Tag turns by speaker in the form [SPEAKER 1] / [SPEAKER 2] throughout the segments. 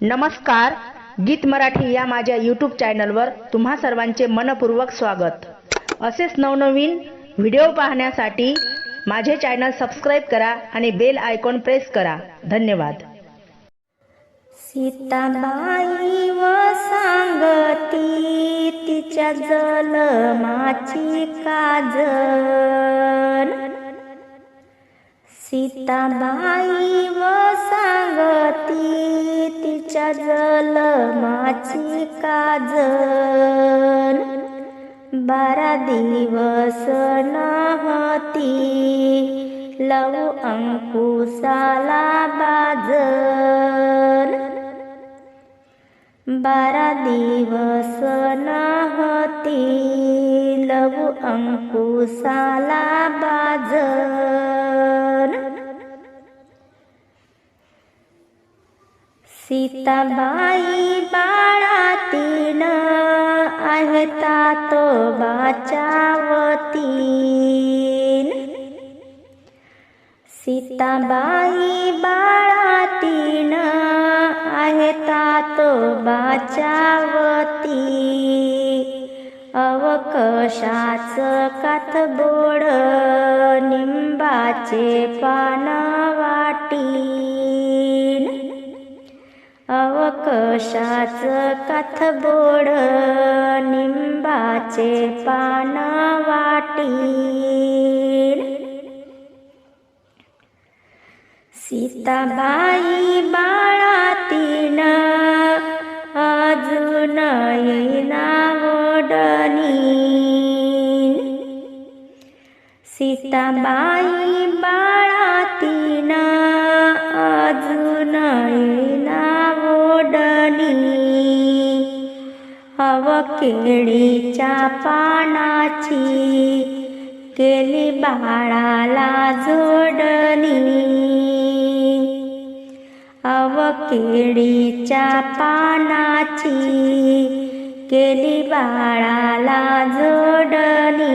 [SPEAKER 1] नमस्कार गीत मराठी या माझ्या यूट्यूब चॅनलवर तुम्हा सर्वांचे मनपूर्वक स्वागत. असेच नवनवीन व्हिडिओ पाहण्यासाठी माझे चॅनल सबस्क्राईब करा आणि बेल आयकॉन प्रेस करा. धन्यवाद.
[SPEAKER 2] सीताबाई व सांगती तिच्या जलमाची काजल. सीताबाई व जलमाची काजल बारा दिवस नहती लव अंकुशाला बाजल बारा दिवस नहती लव अंकुशाला बाजल सीताबाई बाळातीन आहता तो बाचावतीन. सीताबाई बाळातीन आहता तो बाचावती. अवकशाच काथबोड निंबाचे पान अवकशाच कथबोड निंबाचे पान वाटील. सीताबाई बाळातीन अजून येईना सीताबाई बाळातीन अजून येईना पानाची केली बाळाला जोडणी. अवकेळीच्या पानाची केली बाळाला जोडणी.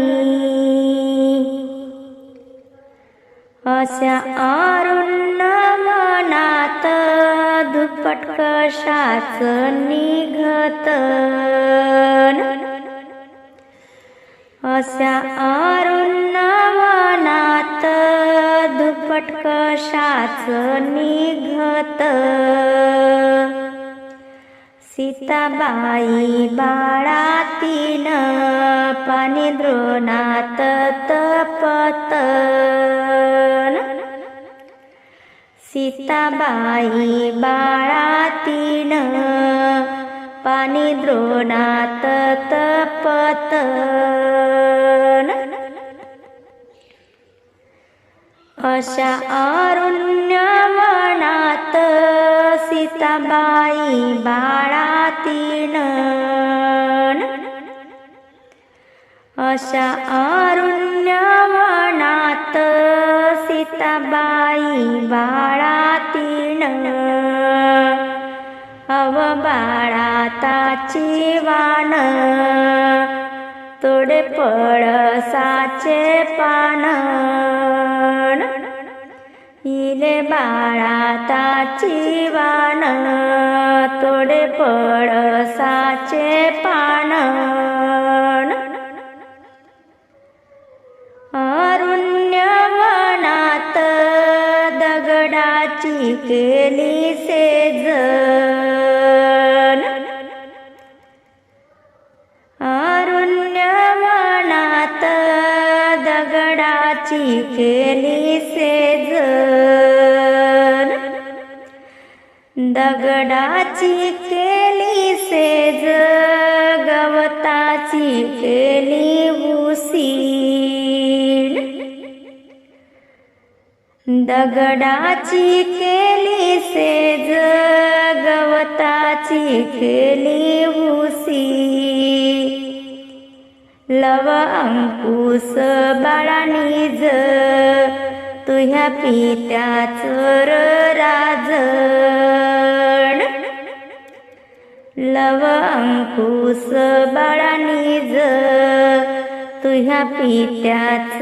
[SPEAKER 2] अशा आरो पटकशाच निघत अशा अरुण मनात दुप्पट कशाच निघत सीताबाई बाळातीन पाणी द्रोणात तपत. सीताबाई बाळातीन पाणी द्रोणात तपत अशा अरुण्य वनात सीताबाई बाळातीन. अशा अरुण्य सीताबाई बाळातीन. अव बाळाताची वाण तोडे पळसाचे पान. इले बाळाताची वाण तोडे पळसाचे पान. दगडाची केली सेजन अरुण्य वनात दगडाची केली सेजन दगडाची केली सेज गवताची केली दगडाची केली सेज गवताची केली उसी. लव अंकुश बाळानीज तुह्या पित्याच राजण. लव अंकुश बाळानीज तुह्या पित्याच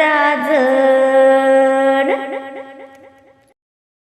[SPEAKER 2] राजण.